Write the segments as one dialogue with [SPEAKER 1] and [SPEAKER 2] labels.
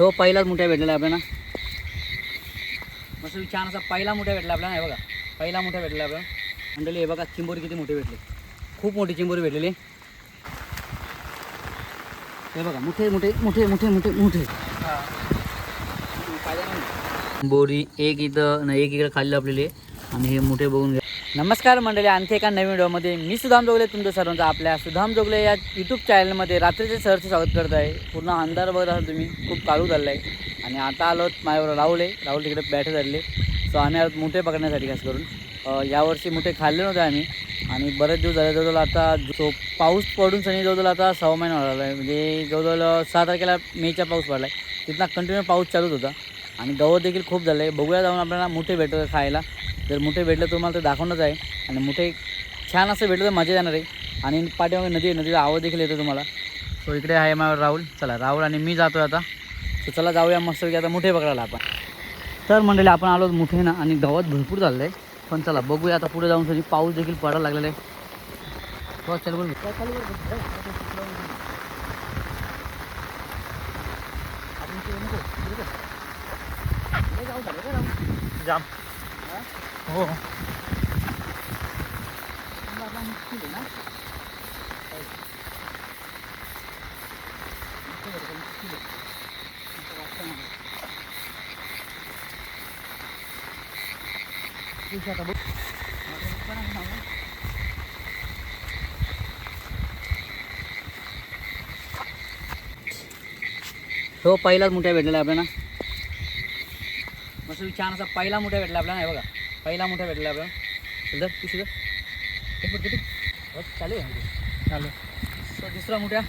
[SPEAKER 1] तो पहिलाच मोठ्या भेटलेला आपल्याला. मस्त छान असा पहिला मोठ्या भेटला आपल्याला हे बघा. पहिला मोठ्या भेटला आपल्याला. मंडळी हे बघा चिंबोरी किती मोठे भेटले. खूप मोठी चिंबोरी भेटलेली. हे बघा मोठे मोठे मोठे मोठे मोठे मोठे. बोरी एक इथं नाही एक इकडे खाल्लं आपल्याला आणि हे मोठे बघून घ्या. नमस्कार मंडळी आणखी एका नवीन व्हिडिओमध्ये मी सुधाम जोगले तुमचं सर्वांचं आपल्या सुधाम जोगले या यूट्यूब चॅनलमध्ये रात्रीचे सरचं स्वागत करत आहे. पूर्ण अंधार बघत असाल तुम्ही खूप काळू झालं आहे आणि आता आलो माझ्यावर राहुल आहे. राहुल तिकडे बॅठे झाले सो आम्ही आलो मोठे पकडण्यासाठी खास करून. यावर्षी मोठे खाल्ले नव्हते आम्ही. आणि बरेच दिवस झाले जवळजवळ आता जो पाऊस पडून सनी जवळजवळ आता सहा महिना झाला आहे. म्हणजे जवळजवळ सहा तारखेला मेचा पाऊस पडला आहे तिथनं कंटिन्यू पाऊस चालूच होता. आणि गवत देखील खूप झालं आहे बघूया जाऊन आपल्याला मोठे भेटतं खायला. जर मोठे भेटलं तर तुम्हाला तर दाखवणंच आहे. आणि मोठे छान असं भेटलं तर मजा येणार आहे. आणि पाठीमागे नदी आहे नदीला आवाज देखील येतो तुम्हाला. सो इकडे आहे मग राहुल. चला राहुल आणि मी जातो आता. सो चला जाऊया मस्त आता मोठे पकडायला आपण. तर मंडळी आपण आलो मोठे ना आणि गवत भरपूर झालं आहे. पण चला बघूया आता पुढे जाऊन सगळी पाऊस देखील पडायला लागलेला आहे. चल बोल.
[SPEAKER 2] जाम. हो.
[SPEAKER 1] हो पहिलाच मोठ्या भेटलेला आपल्याला. मस्त छान असा पहिला मोठ्या भेटला आपल्याला हे बघा. पहिला मोठा भेटला आपला. सुंदर तू धर. चालू आहे. चालू सो दुसरा मोठ्या.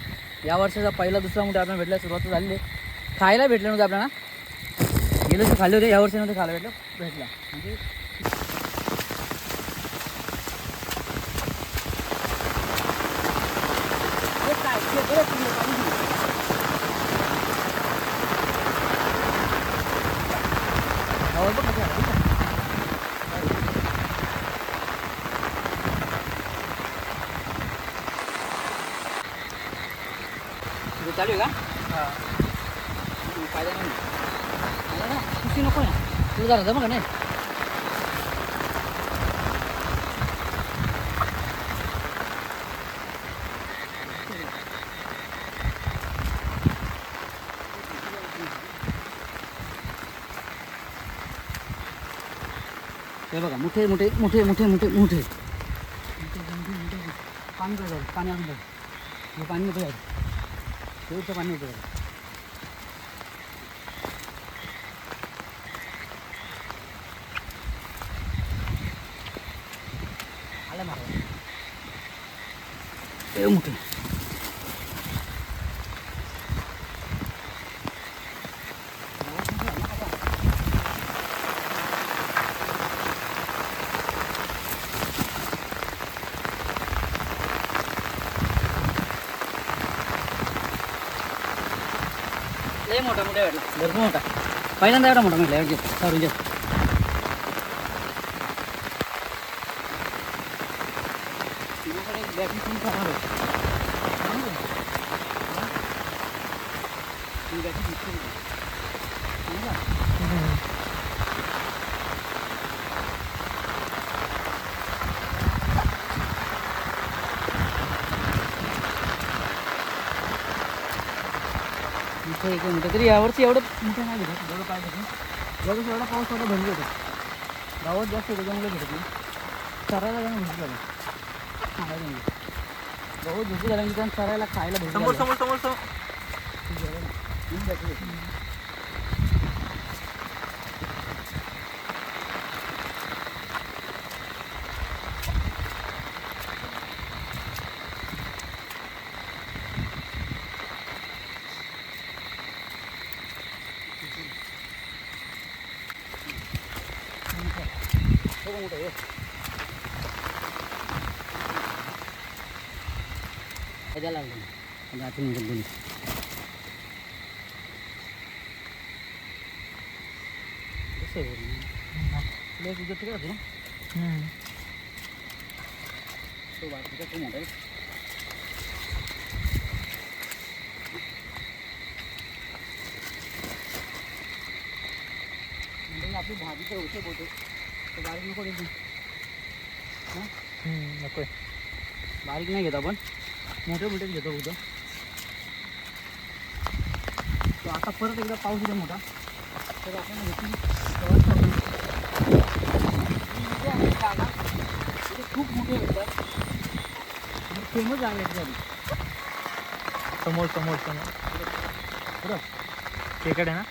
[SPEAKER 1] या वर्षाचा पहिला दुसरा मोठ्या आपल्याला भेटला सुरुवात झालेली आहे. खायला भेटलं नव्हतं आपल्याला. गेलं तर खाल्ले होते या वर्षी नव्हते खायला भेटलं भेटला. म्हणजे बघ कसा आहे. तुझं चालू आहे का हम्म, फायदा नाही मला ना खुशी नको ना तुझं जरा जमलं का नाही हे बघा मोठे मोठे मोठे मोठे मोठे मोठे पाणी काय जाईल पाणी आणून जाईल हे पाणी नको जाईल शेवटचं पाणी नको जाईल आलं मारा हे मोठे लय मोठा मोठा भेटला भरपूर एक मोठं तरी यावर्षी एवढं मोठं नाही भेटत. जेवढं पाहिजे जेवढं एवढा पाऊस होता भरली होतं. गावात जास्त होतं जंगलं भेटत नाही चरायला जाणं भरपूर झालं. खायला नाही. गहू भरपूर झालं की चरायला खायला भरपूर
[SPEAKER 2] समोर. समोर समोर समोर
[SPEAKER 1] हम्म, भेटली. हो, मोठं आहे, हो. हे द्यायला लागलं ना. आणि आतून निघत दोन्ही. कसं आहे बरं? तुला तुझं तिकडे होतं ना तो बाजूचा तो मोठा आहे. आपली भाजी तर होते बोलते बारीक नको
[SPEAKER 2] नको
[SPEAKER 1] बारीक नाही घेत आपण. मोठे मोठे घेतो तो आता परत एकदा पाऊस येतो मोठा. तर आपण घेतली खूप मोठे भेटतात फेमस त्याची
[SPEAKER 2] समोर समोर समोर.
[SPEAKER 1] बरं.
[SPEAKER 2] तिकडे ना.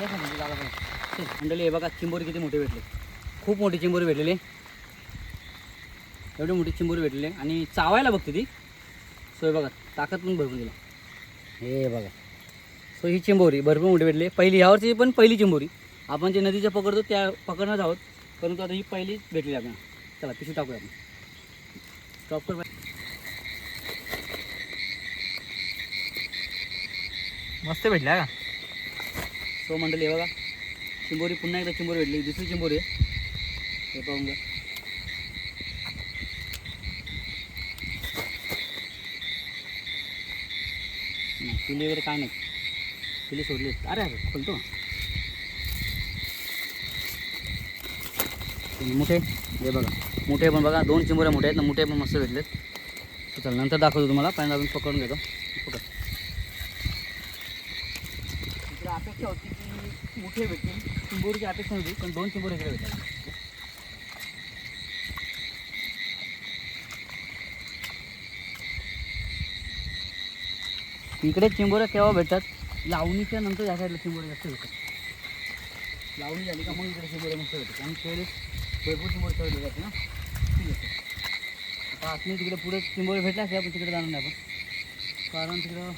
[SPEAKER 1] या जागा बघा. चल, मंडळी हे बघा चिंबोरी किती मोठे भेटले. खूप मोठी चिंबोरी भेटलेली. एवढी मोठी चिंबोरी भेटलेली. आणि चावायला बघते ती. सो हे बघा ताकद पण भरपूर दिला. हे बघा. सो ही चिंबोरी भरपूर मोठी भेटली. पहिली ह्यावरची पण पहिली चिंबोरी. आपण जे नदीच्या पकडतो त्या पकडणार आहोत. परंतु आता ही पहिलीच भेटली आपल्याला. चला पिशवी टाकूया आपण. स्टॉप कर.
[SPEAKER 2] मस्त भेटल्या का?
[SPEAKER 1] सो मंडळी हे बघा. चिंबोरी पुन्हा एकदा चिंबोरी भेटली. दुसरी चिंबोरी आहे. हे पाहून घ्या. नाही पिली वगैरे काय नाही. पिली सोडली. अरे अरे खोलतो. मोठे हे बघा. मोठे पण बघा. दोन चिंबोऱ्या मोठे आहेत. ना मोठे पण मस्त भेटलेत. आहेत चला नंतर दाखवतो तुम्हाला. पहिल्यांदा अजून पकडून घेतो. पकड अपेक्षा होती की मोठे भेटतील. चिंबोरीची अपेक्षा होती पण दोन चिंबोरी इकडे भेटले इकडे चिंबोऱ्या केव्हा भेटतात? लावणीच्या नंतर या साईडला चिंबोऱ्या जास्त भेटतात. लावणी झाली का मग इकडे चिंबोऱ्या मस्त भेटतात. आणि खेळ भरपूर चिंबोरी ठेवले जाते ना. ठीक आहे. आता आतमध्ये तिकडे पुढे चिंबोरी भेटला असते आपण तिकडे जाणार नाही आपण. कारण तिकडं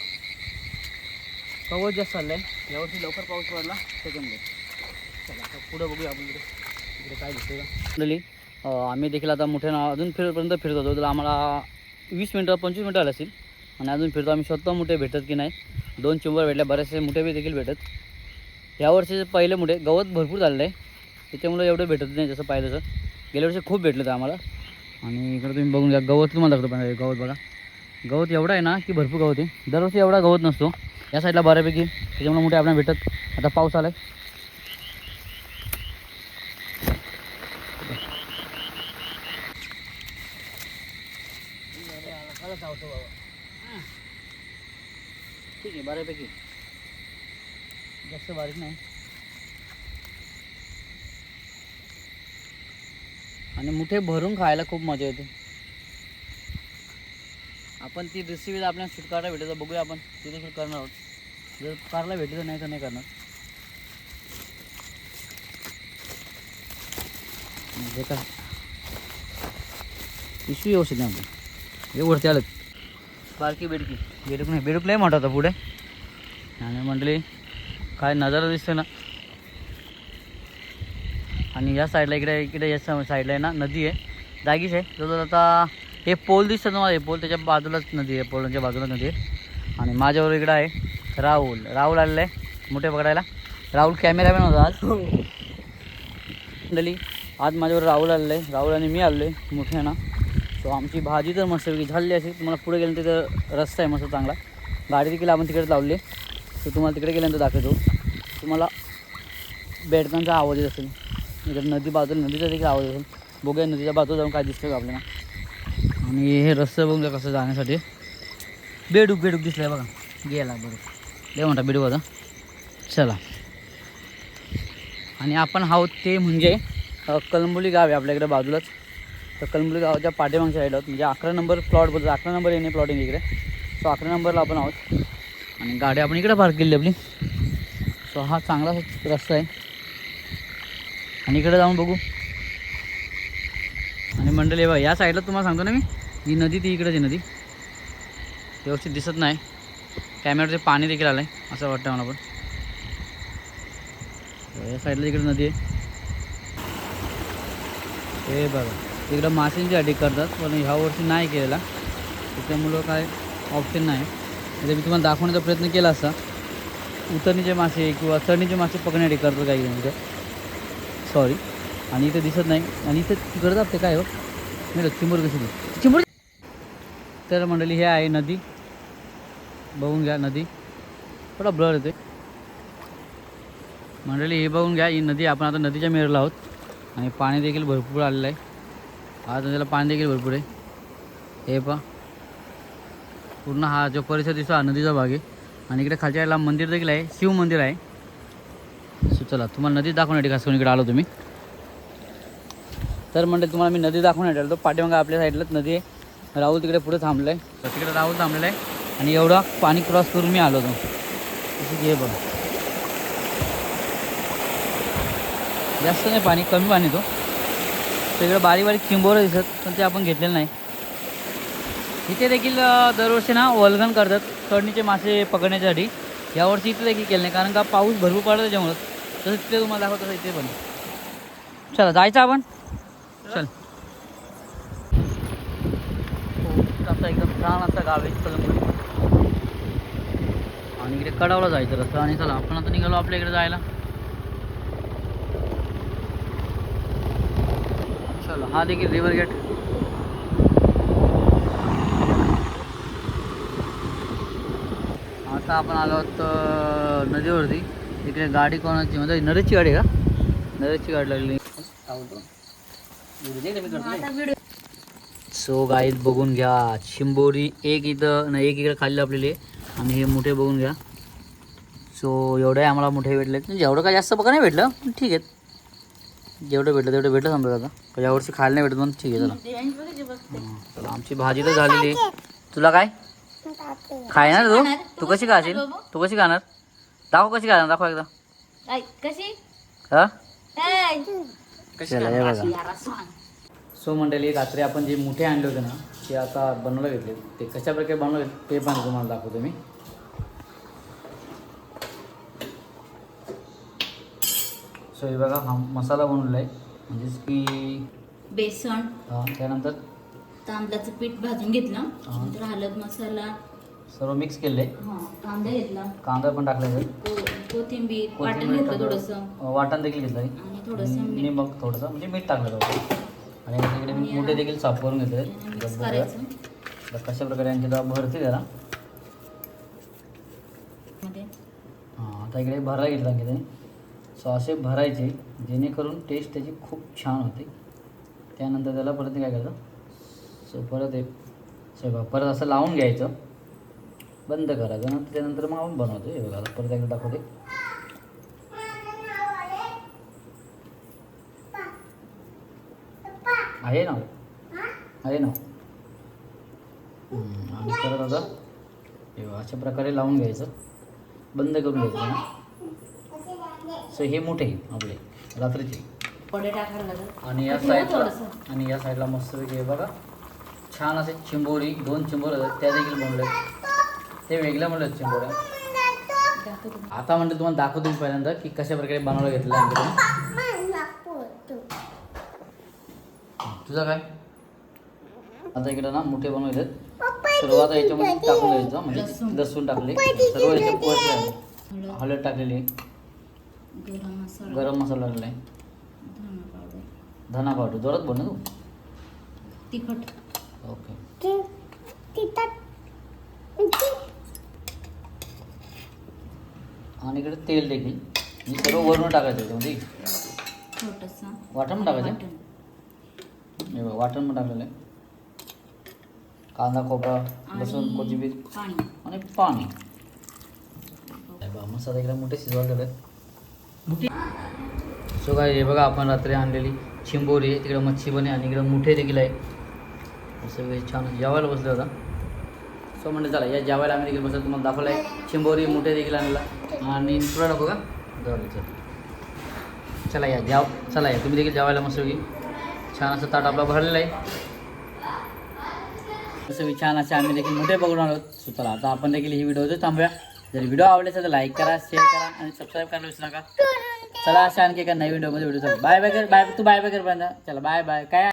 [SPEAKER 1] कवच जास्त चाललं आहे यावर्षी लवकर पाऊस पडला त्याच्यामुळे. पुढं बघूया आपण इकडे. इकडे काय दिसतंय का? आम्ही देखील आता मोठ्या अजून फिरपर्यंत फिरत होतो. तर आम्हाला वीस मिनटं पंचवीस मिनटं आले असतील. आणि अजून फिरतो. आम्ही स्वतः मोठे भेटत की नाही? दोन चिंबर भेटल्या बरेचसे मोठे बी देखील भेटत. यावर्षी पहिले मोठे गवत भरपूर झालेलं आहे. त्याच्यामुळे एवढं भेटत नाही जसं पाहिलं तसं गेल्या वर्षी खूप भेटलं होतं आम्हाला. आणि इकडे तुम्ही बघून घ्या गवत तुम्हाला दाखवतो पण गवत बघा. गवत एवढा आहे ना की भरपूर गवत आहे. दरवर्षी एवढा गवत नसतो. या साईडला बऱ्यापैकी त्याच्यामुळे मोठे आपल्याला भेटत. आता पाऊस आलाय. ठीक आहे बऱ्यापैकी. जास्त बारीक नाही. आणि मुठे भरून खायला खूप मजा येते. आपण ती रेसिपी आपल्याला सुटकारा भेटत बघूया आपण तिथे देखील करणार आहोत. जर कारला भेटलं नाही तर नाही करणार. म्हणजे हे काय? पिशवी व्यवस्थित नाही आपण हे वरती आलं बारकी बेडकी. बेडूक नाही बेडूक लय मोठा होता पुढे. आणि म्हटली काय नजारा दिसतोय ना. आणि या साईडला इकडे इकडे या साईडला आहे ना नदी आहे. जागीच आहे. जवळजवळ आता हे पोल दिसतं तुम्हाला हे पोल त्याच्या बाजूलाच नदी आहे पोलांच्या बाजूला नदी आहे. आणि माझ्यावर इकडं आहे राहुल. राहुल आलेला आहे मोठे पकडायला. राहुल कॅमेरामॅन होता आज. मंडळी आज माझ्यावर राहुल आलेलं आहे. राहुल आणि मी आलेलो आहे मोठे ना. सो आमची भाजी तर मस्तपैकी झालेली असेल तुम्हाला पुढे गेल्यानंतर तिथं रस्ता आहे मस्त चांगला. गाडी देखील आपण तिकडे लावली तर सो तुम्हाला तिकडे गेल्यानंतर दाखवतो. तुम्हाला बेडकांचा आवाज येत असेल. इकडे नदी बाजूला नदीचा देखील आवाज असेल. बघूया नदीच्या बाजूला जाऊन काय दिसतं का आपल्याला. आणि हे रस्ता बघूया कसं जाण्यासाठी. बेडूक बेडूक दिसलं बघा. गेला बरं लय म्हणता बेडूक आता चला. आणि आपण आहोत ते म्हणजे कलंबोली गाव आहे आपल्याकडे बाजूलाच. तर कलमुली गावाच्या पाठीमागच्या साईड आहोत. म्हणजे अकरा नंबर प्लॉट बोलतो अकरा नंबर येणे प्लॉटिंग इकडे. सो अकरा नंबरला आपण आहोत. आणि गाडी आपण इकडे पार्क केली आपली. सो हा चांगला रस्ता आहे. आणि इकडे जाऊन बघू. आणि मंडळी बघा या साईडला तुम्हाला सांगतो ना मी. ही नदी ती इकडेच आहे नदी. व्यवस्थित दिसत नाही. कॅमेराचे पाणी देखील आलं आहे असं वाटतं मला पण. या साईडला इकडे नदी आहे. हे बघा. तिकडं माशांच्यासाठी करतात पण ह्या वर्षी नाही केलेला. त्याच्यामुळं काय ऑप्शन नाही. म्हणजे मी तुम्हाला दाखवण्याचा प्रयत्न केला असता. उतरणीचे मासे किंवा चढणीचे मासे पकडण्यासाठी करतात काही म्हणजे सॉरी आणि इथे दिसत नाही. आणि इथे करतात ते काय हो? नाही चिंबूर कशी चिंबूर तर मंडळी हे आहे नदी. बघून घ्या नदी. थोडा ब्लर येते मंडळी हे बघून घ्या. ही नदी आपण आता नदीच्या मेरला आहोत. आणि पाणी देखील भरपूर आलेलं आहे. आता त्याला पाणी देखील भरपूर आहे. हे पहा. पूर्ण हा जो परिसर दिसतो हा नदीचा भाग आहे. आणि इकडे खालच्या याला मंदिर देखील आहे. शिव मंदिर आहे. सो चला तुम्हाला नदी दाखवण्यासाठी खास करून इकडे आलो तुम्ही. तर म्हणजे तुम्हाला मी नदी दाखवण्यासाठी आलो. पाठीमागं आपल्या साईडलाच नदी आहे. राहुल तिकडे पुढे थांबलं आहे तर तिकडे राहुल थांबलेला आहे आणि एवढा पाणी क्रॉस करून मी आलो होतो. हे घे बघ. जास्त नाही पाणी कमी पाणी तो तिकडे बारीक बारीक चिंबोरं दिसत पण ते आपण घेतलेलं नाही. इथे देखील दरवर्षी ना वलगण करतात कडणीचे मासे पकडण्यासाठी. यावर्षी इथे देखील केलं नाही कारण का पाऊस भरपूर पडतो त्याच्यामुळं. तसं तिथे तुम्हाला दाखवत इथे पण. चला जायचं आपण? चल. खूप असा एकदम छान असा गाव आहे कलंगुडी आणि इकडे कडावला जायचं रस्ता. आणि चला आपण आता निघालो आपल्या इकडे जायला. चला हा देखील रिव्हर गेट आता आपण आलो आहोत नदीवरती. इकडे गाडी कोणाची म्हणजे नरेशची गाडी आहे का? नरेशची गाडी लागली. सो गाईत बघून घ्या. शिंबोरी एक इथं नाही एक इकडे खाल्ली लाभलेली आणि हे मोठे बघून घ्या. सो एवढे आम्हाला मोठे भेटले म्हणजे काय जास्त बघा नाही भेटलं ठीक आहे जेवढं भेटलं तेवढं भेटलं समजा आता का यावर्षी खायला नाही भेटत म्हणून ठीक आहे चला. चला आमची भाजी तर झालेली आहे. तुला काय? खायणार तू? तू कशी खाशील? तू कशी खाणार? दाखव कशी खाणार दाखव एकदा.
[SPEAKER 3] कशी?
[SPEAKER 1] हा?
[SPEAKER 3] ऐ.
[SPEAKER 1] चला हे बघा. सो मंडळी रात्री आपण जे मोठे आणले होते ना ते आता बनवलं घेतले. ते कशा प्रकारे बनवले ते पण तुम्हाला दाखवतो मी. सो हे बघा हा मसाला बनवला आहे. म्हणजेच की
[SPEAKER 3] बेसन
[SPEAKER 1] हा, त्यानंतर
[SPEAKER 3] तांदळाचं पीठ भाजून घेतलं. नंतर हळद मसाला.
[SPEAKER 1] सर्व मिक्स केले
[SPEAKER 3] हा कांदा घेतला.
[SPEAKER 1] कांदा पण टाकला
[SPEAKER 3] को- कोथिंबीर वाटण
[SPEAKER 1] कोथिंबीर
[SPEAKER 3] घेतलं
[SPEAKER 1] टाकलं.
[SPEAKER 3] थोडस.
[SPEAKER 1] अं, वाटण देखील घेतलं
[SPEAKER 3] आणि थोडंसं मीठ.
[SPEAKER 1] निमक थोडंसं म्हणजे मीठ टाकलं होतं आणि इकडे मी मोठे देखील साफ करून घेतले
[SPEAKER 3] मिक्स करायचं.
[SPEAKER 1] तर कशा प्रकारे यांची आता भरते जरा
[SPEAKER 3] मध्ये.
[SPEAKER 1] हां आता इकडे भरायला घेतला की त्याने. सो असे भरायचे जेणेकरून टेस्ट त्याची खूप छान होते. त्यानंतर त्याला परत काय करायचं सो परत एक सेवा बघा परत असं लावून घ्यायचं. बंद करायचं. नंतर त्यानंतर मग आपण बनवतो. हे बघा परत एकदा दाखवते. आहे ना? आहे ना? आणि परत आता अशा प्रकारे लावून घ्यायचं. बंद करून घ्यायचं. ना सो हे मोठे आपले रात्रीचे
[SPEAKER 3] टाकायला
[SPEAKER 1] आणि या साईडला
[SPEAKER 3] थोडंसं.
[SPEAKER 1] आणि या साईडला मस्तपैकी हे बघा छान असे चिंबोरी दोन आहेत त्या देखील बनवले ते वेगळ्या म्हणलं चिंबोऱ्या
[SPEAKER 3] तुम्ही.
[SPEAKER 1] आता म्हणते तुम्हाला दाखवतो मी पहिल्यांदा की कशा प्रकारे बनवलं घेतलं आहे आमच्याकडून तुझा काय आता इकडे ना मोठे बनवले सुरुवात याच्यामध्ये टाकून द्यायचं म्हणजे
[SPEAKER 3] लसूण.
[SPEAKER 1] टाकले सर्व याच्या वरती.
[SPEAKER 3] हळद
[SPEAKER 1] टाकलेली.
[SPEAKER 3] गरम मसाला.
[SPEAKER 1] गरम मसाला टाकला आहे
[SPEAKER 3] धना पावडर.
[SPEAKER 1] धना पावडर. जोरात बोल ना तू.
[SPEAKER 3] तिखट.
[SPEAKER 1] ओके. आणि इकडे तेल देखील. हे सर्व वरून टाकायचं त्याच्यामध्ये
[SPEAKER 3] छोटसा.
[SPEAKER 1] वाटण पण टाकायचं?
[SPEAKER 3] वाटण.
[SPEAKER 1] हे बघ, वाटण पण टाकलेलं आहे. कांदा खोबरा लसूण
[SPEAKER 3] आणि
[SPEAKER 1] कोथिंबीर.
[SPEAKER 3] पाणी.
[SPEAKER 1] आणि पाणी. बघा, मसाला इकडे मोठे शिजवायला ठेवले सो काय हे बघा आपण रात्री आणलेली चिंबोरी आहे. तिकडं मच्छी पण आहे आणि इकडं मुठे देखील आहे. असं छान जेवायला बसले होता सो म्हणजे चला या जेवायला आम्ही देखील बसलो. तुम्हाला दाखवलं आहे चिंबोरी मोठे देखील आणला. आणि तुला नको का? जाऊ चल. चला या. जेव. चला या. तुम्ही देखील जेवायला मस्त छान असं ताट आपला भरलेलं आहे. असं छान असे आम्ही देखील मोठे बघून आलो. सो चला आता आपण देखील ही व्हिडिओ थांबूया. जर व्हिडिओ आवडले असेल तर लाईक करा शेअर करा आणि सबस्क्राईब करायला विसरू नका. चला अशा आणखी एका नवीन व्हिडिओमध्ये व्हिडिओ बाय बाय कर बाय तू बाय बाय कर बंद. चला बाय बाय काय